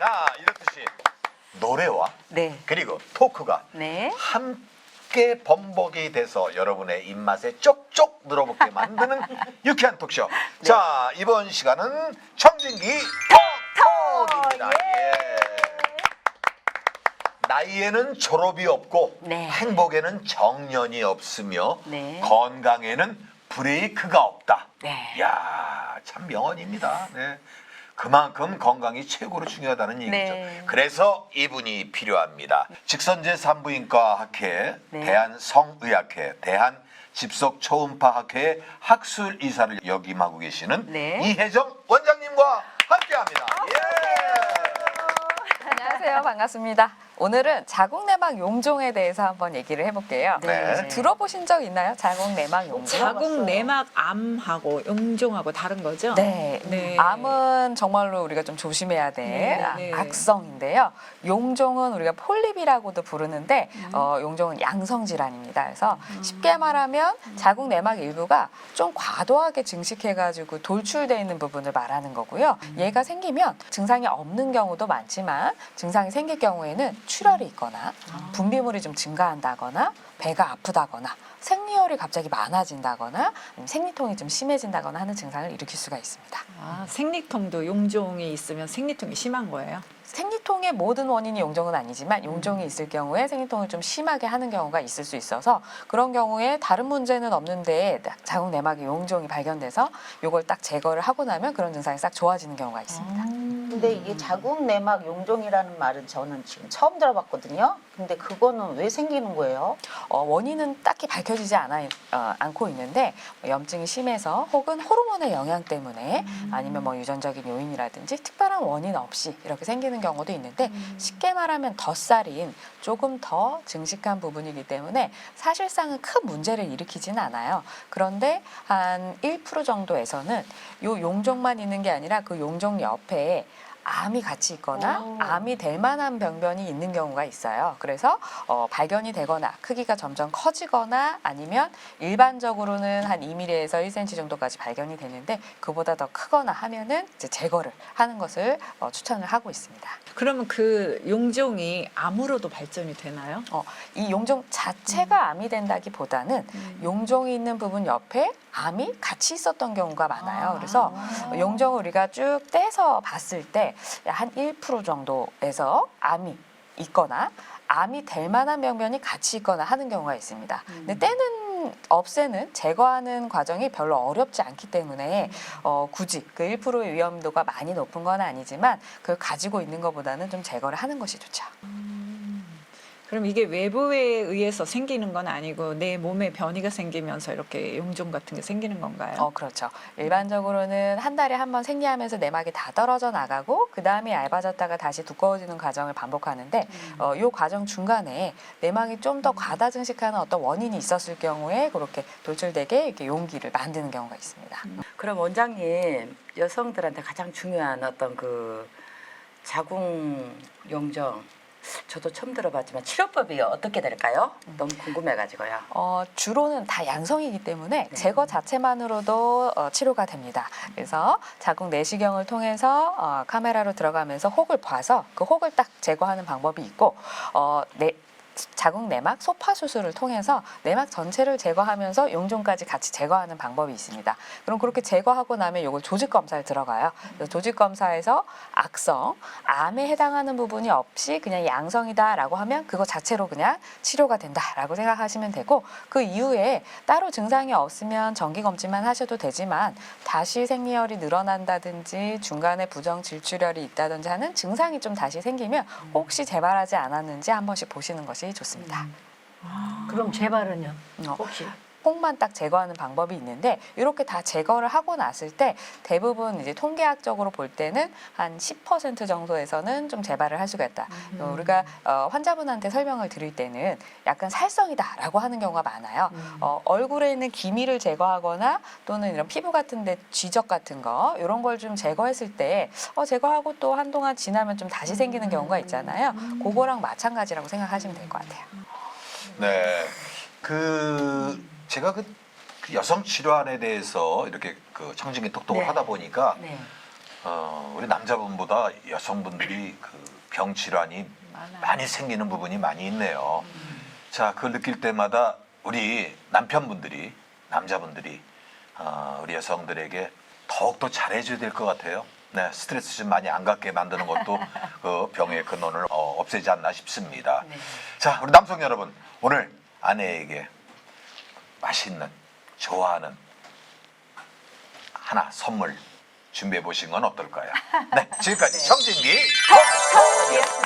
자, 이렇듯이 노래와 네. 그리고 토크가 네. 함께 범벅이 돼서 여러분의 입맛에 쪽쪽 늘어붙게 만드는 유쾌한 토크쇼. 네. 자, 이번 시간은 청진기 톡톡입니다. 예. 나이에는 졸업이 없고 네. 행복에는 정년이 없으며 네. 건강에는 브레이크가 없다. 네. 야, 참 명언입니다. 네. 그만큼 건강이 최고로 중요하다는 얘기죠. 네. 그래서 이분이 필요합니다. 직선제 산부인과 학회, 네. 대한성의학회, 대한 집속 초음파 학회의 학술 이사를 역임하고 계시는 네. 이혜정 원장님과 함께합니다. 안녕하세요. 반갑습니다. 오늘은 자궁내막 용종에 대해서 한번 얘기를 해볼게요. 네. 들어보신 적 있나요? 자궁내막 용종? 자궁 내막 암하고 용종하고 다른 거죠? 네. 네. 암은 정말로 우리가 좀 조심해야 될 네, 아, 네. 악성인데요. 용종은 우리가 폴립이라고도 부르는데 음. 어, 용종은 양성 질환입니다. 그래서 쉽게 말하면 자궁 내막 일부가 좀 과도하게 증식해가지고 돌출돼 있는 부분을 말하는 거고요. 음. 얘가 생기면 증상이 없는 경우도 많지만 증상이 생길 경우에는 출혈이 있거나 아. 분비물이 좀 증가한다거나 배가 아프다거나 생리혈이 갑자기 많아진다거나 생리통이 좀 심해진다거나 하는 증상을 일으킬 수가 있습니다. 아, 생리통도 용종이 있으면 생리통이 심한 거예요? 생리통의 모든 원인이 용종은 아니지만 용종이 있을 경우에 생리통을 좀 심하게 하는 경우가 있을 수 있어서 그런 경우에 다른 문제는 없는데 자궁 내막에 용종이 발견돼서 요걸 딱 제거를 하고 나면 그런 증상이 싹 좋아지는 경우가 있습니다. 근데 이게 자궁 내막 용종이라는 말은 저는 지금 처음 들어봤거든요. 근데 그거는 왜 생기는 거예요? 어, 원인은 딱히 밝혀지지 않아, 어, 않고 있는데 뭐 염증이 심해서 혹은 호르몬의 영향 때문에 아니면 뭐 유전적인 요인이라든지 특별한 원인 없이 이렇게 생기는 경우도 있는데 쉽게 말하면 덧살인 조금 더 증식한 부분이기 때문에 사실상은 큰 문제를 일으키지는 않아요. 그런데 한 1% 정도에서는 요 용종만 있는 게 아니라 그 용종 옆에 암이 같이 있거나 오. 암이 될 만한 병변이 있는 경우가 있어요. 그래서 어, 발견이 되거나 크기가 점점 커지거나 아니면 일반적으로는 한 2mm에서 1cm 정도까지 발견이 되는데 그보다 더 크거나 하면은 이제 제거를 하는 것을 어, 추천을 하고 있습니다. 그러면 그 용종이 암으로도 발전이 되나요? 어, 이 용종 자체가 암이 된다기보다는 용종이 있는 부분 옆에 암이 같이 있었던 경우가 많아요. 그래서 용종을 우리가 쭉 떼서 봤을 때한 1% 정도에서 암이 있거나 암이 될 만한 병변이 같이 있거나 하는 경우가 있습니다. 근데 떼는 없애는 제거하는 과정이 별로 어렵지 않기 때문에 어, 굳이 그 1%의 위험도가 많이 높은 건 아니지만 그걸 가지고 있는 것보다는 좀 제거를 하는 것이 좋죠. 그럼 이게 외부에 의해서 생기는 건 아니고 내 몸에 변이가 생기면서 이렇게 용종 같은 게 생기는 건가요? 어, 그렇죠. 일반적으로는 한 달에 한 번 생리하면서 내막이 다 떨어져 나가고 그 다음에 얇아졌다가 다시 두꺼워지는 과정을 반복하는데 어, 이 과정 중간에 내막이 좀 더 과다 증식하는 어떤 원인이 있었을 경우에 그렇게 돌출되게 이렇게 용기를 만드는 경우가 있습니다. 그럼 원장님 여성들한테 가장 중요한 어떤 그 자궁 용종 저도 처음 들어봤지만 치료법이 어떻게 될까요? 너무 궁금해가지고요. 어, 주로는 다 양성이기 때문에 네. 제거 자체만으로도 어, 치료가 됩니다. 그래서 자궁 내시경을 통해서 어, 카메라로 들어가면서 혹을 봐서 그 혹을 딱 제거하는 방법이 있고 어, 내, 자궁 내막 소파 수술을 통해서 내막 전체를 제거하면서 용종까지 같이 제거하는 방법이 있습니다. 그럼 그렇게 제거하고 나면 이걸 조직 검사에 들어가요. 조직 검사에서 악성, 암에 해당하는 부분이 없이 그냥 양성이다라고 하면 그거 자체로 그냥 치료가 된다라고 생각하시면 되고 그 이후에 따로 증상이 없으면 정기 검진만 하셔도 되지만 다시 생리혈이 늘어난다든지 중간에 부정 질출혈이 있다든지 하는 증상이 좀 다시 생기면 혹시 재발하지 않았는지 한 번씩 보시는 것이 좋습니다. 그럼 재발은요? 어, 혹시? 폭만 딱 제거하는 방법이 있는데 이렇게 다 제거를 하고 났을 때 대부분 이제 통계학적으로 볼 때는 한 10% 정도에서는 좀 재발을 할 수가 있다. 어, 우리가 어, 환자분한테 설명을 드릴 때는 약간 살성이다라고 하는 경우가 많아요. 어, 얼굴에 있는 기미를 제거하거나 또는 이런 피부 같은데 쥐적 같은 거 이런 걸 좀 제거했을 때 어, 제거하고 또 한동안 지나면 좀 다시 생기는 경우가 있잖아요. 그거랑 마찬가지라고 생각하시면 될 것 같아요. 네. 그 제가 그, 그 여성 질환에 대해서 이렇게 그 청진기 톡톡을 네. 하다 보니까 네. 어, 우리 남자분보다 여성분들이 그 병 질환이 많아요. 많이 생기는 부분이 많이 있네요. 자, 그걸 느낄 때마다 우리 남편분들이 남자분들이 어, 우리 여성들에게 더욱더 잘해줘야 될 것 같아요. 네, 스트레스 좀 많이 안 갖게 만드는 것도 그 병의 근원을 어, 없애지 않나 싶습니다. 자, 우리 남성 여러분 오늘 아내에게 맛있는 좋아하는 하나 선물 준비해 보신 건 어떨까요? 네, 지금까지 청진기 톡톡이었습니다.